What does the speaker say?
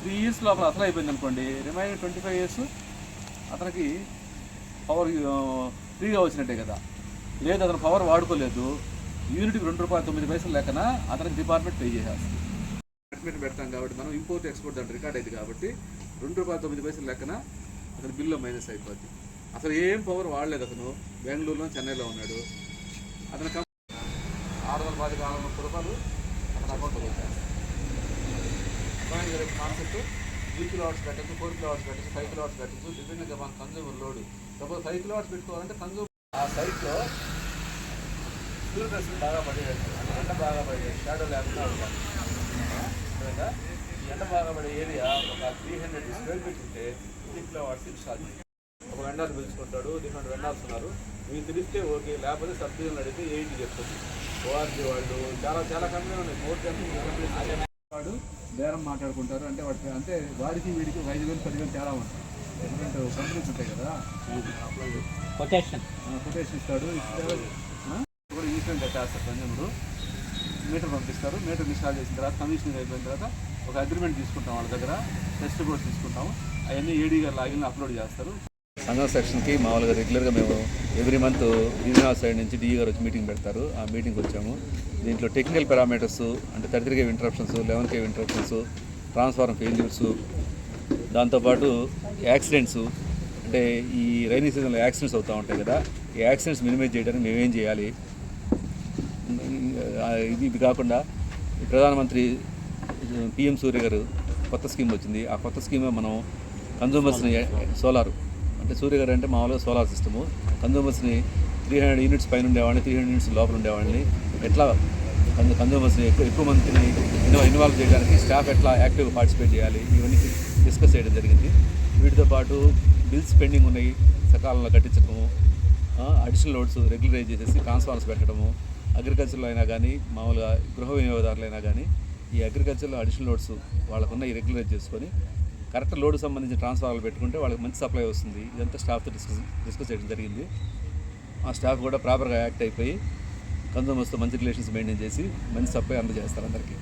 Three years లోపల అసలు అయిపోయింది అనుకోండి. రిమైనింగ్ ట్వంటీ ఫైవ్ ఇయర్స్ అతనికి పవర్ ఫ్రీగా వచ్చినట్టే కదా. లేదు అతను పవర్ వాడుకోలేదు. యూనిట్కి రెండు రూపాయలు తొమ్మిది పైసలు లెక్కన అతనికి డిపార్ట్మెంట్ పే చేసేస్తుంది అడ్మిట్ పెడతాం కాబట్టి మనం ఇంపోర్ట్ ఎక్స్పోర్ట్ దాంట్లో రికార్డ్ అయింది కాబట్టి రెండు రూపాయలు తొమ్మిది పైసలు లెక్కన అతని బిల్లు మైనస్ అయిపోద్ది. అసలు ఏం పవర్ వాడలేదు అతను. బెంగళూరులో చెన్నైలో ఉన్నాడు. అతని ఆరు వందల పది ఆరు వందల ముప్పై రూపాయలు అతని అకౌంట్లో దగ్గర కాన్సెప్ట్ త్రీ కిలో అవర్స్ పెట్టచ్చు ఫోర్ కిలో అవర్స్ పెట్టచ్చు ఫైవ్ కిలో అవర్స్ పెట్టచ్చు డిపెండింగ్ మన consumer load suppose five kilo hours పెట్టుకోవాలంటే కన్జ్యూమర్ ఆ సైట్లో సూర్యరశ్మి బాగా పడేది ఎండ బాగా పడే షాడో లేకుండా ఉండాలి. ఎండ బాగా పడే ఏరియా ఒక త్రీ హండ్రెడ్ స్క్వేర్ ఫీట్ ఉంటే త్రీ కిలో అవర్స్ ఇన్స్టాల్ ఒక వెండాలు పిలుచుకుంటాడు డిఫరెంట్ వెండాల్స్ ఉన్నారు. మీకు తెలిస్తే ఓకే లేకపోతే సబ్సిడీలు అడిగితే ఎయిటీ చెప్తుంది. ఓఆర్జీ వాళ్ళు చాలా చాలా కంపెనీలు ఉన్నాయి. మోర్ కంపెనీస్ వాడు బేరం మాట్లాడుకుంటారు. అంటే వాటి అంటే వాడికి వీడికి ఐదు వేలు పదివేలు తేడా ఉంటుంది. ఎందుకంటే కంపెనీస్ ఉంటాయి కదా. కొటేషన్ కొటేషన్ ఇస్తాడు? కూడా ఈస్టర్న్ కట్టేస్తారు పంజముడు మీటర్ పంపిస్తారు. మీటర్ ఇన్స్టాల్ చేసిన తర్వాత కమిషనింగ్ అయిపోయిన తర్వాత ఒక అగ్రిమెంట్ తీసుకుంటాం వాళ్ళ దగ్గర. టెస్ట్ కూడా తీసుకుంటాం అవన్నీ ఏడీ గారు లాగిన్ అప్లోడ్ చేస్తారు. సంఘం సెక్షన్కి మామూలుగా రెగ్యులర్గా మేము ఎవ్రీ మంత్ రీజనల్ సైడ్ నుంచి డిఈ గారు వచ్చి మీటింగ్ పెడతారు. ఆ మీటింగ్కి వచ్చాము. దీంట్లో టెక్నికల్ పారామీటర్స్ అంటే thirty three KV interruptions eleven KV interruptions transformer failures దాంతోపాటు యాక్సిడెంట్స్ అంటే ఈ రైనీ సీజన్లో యాక్సిడెంట్స్ అవుతూ ఉంటాయి కదా ఈ యాక్సిడెంట్స్ మినిమైజ్ చేయడానికి మేమేం చేయాలి? ఇది ఇది కాకుండా ప్రధానమంత్రి పిఎం సూర్య గారు కొత్త స్కీమ్ వచ్చింది. ఆ కొత్త స్కీమే మనం కన్జ్యూమర్స్ని సోలార్ అంటే సూర్యగారు అంటే మామూలుగా సోలార్ సిస్టము. కన్జ్యూమర్స్ని త్రీ హండ్రెడ్ యూనిట్స్ పైన ఉండేవాడిని త్రీ హండ్రెడ్ యూనిట్స్ లోపల ఉండేవాడిని. ఎట్లా కన్- కన్జ్యూమర్స్ని ఎక్కువ ఎక్కువ మందిని ఇన్వాల్వ్ చేయడానికి స్టాఫ్ ఎట్లా యాక్టివ్గా పార్టిసిపేట్ చేయాలి ఇవన్నీ డిస్కస్ చేయడం జరిగింది. వీటితో పాటు బిల్స్ పెండింగ్ ఉన్నాయి సకాలంలో కట్టించడము అడిషనల్ లోడ్స్ రెగ్యులరైజ్ చేసేసి ట్రాన్స్ఫార్మర్స్ పెట్టడము అగ్రికల్చర్లో అయినా కానీ మామూలుగా గృహ వినియోగదారులైనా కానీ ఈ అగ్రికల్చర్లో అడిషనల్ లోడ్స్ వాళ్ళకున్న ఈ రెగ్యులరైజ్ చేసుకొని కరెక్ట్ లోడ్ సంబంధించిన ట్రాన్స్ఫార్మర్లు పెట్టుకుంటే వాళ్ళకి మంచి సప్లై వస్తుంది. ఇదంతా స్టాఫ్తో డిస్కస్ డిస్కస్ చేయడం జరిగింది. ఆ స్టాఫ్ కూడా ప్రాపర్గా యాక్ట్ అయిపోయి కన్జ్యూమర్స్తో మంచి రిలేషన్స్ మెయింటైన్ చేసి మంచి సప్లై అందజేస్తారు అందరికీ.